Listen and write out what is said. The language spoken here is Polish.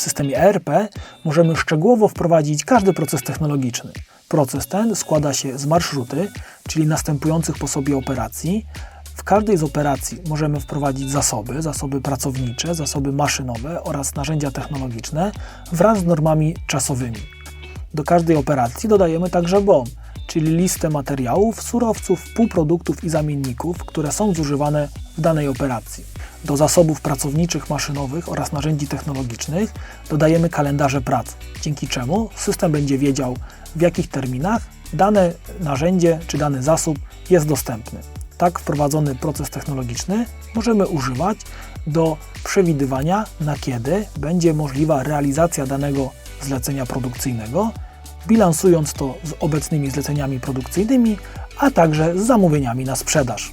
W systemie ERP możemy szczegółowo wprowadzić każdy proces technologiczny. Proces ten składa się z marszruty, czyli następujących po sobie operacji. W każdej z operacji możemy wprowadzić zasoby, zasoby pracownicze, zasoby maszynowe oraz narzędzia technologiczne wraz z normami czasowymi. Do każdej operacji dodajemy także BOM, czyli listę materiałów, surowców, półproduktów i zamienników, które są zużywane w danej operacji. Do zasobów pracowniczych, maszynowych oraz narzędzi technologicznych dodajemy kalendarze prac, dzięki czemu system będzie wiedział, w jakich terminach dane narzędzie czy dany zasób jest dostępny. Tak wprowadzony proces technologiczny możemy używać do przewidywania, na kiedy będzie możliwa realizacja danego zlecenia produkcyjnego, bilansując to z obecnymi zleceniami produkcyjnymi, a także z zamówieniami na sprzedaż.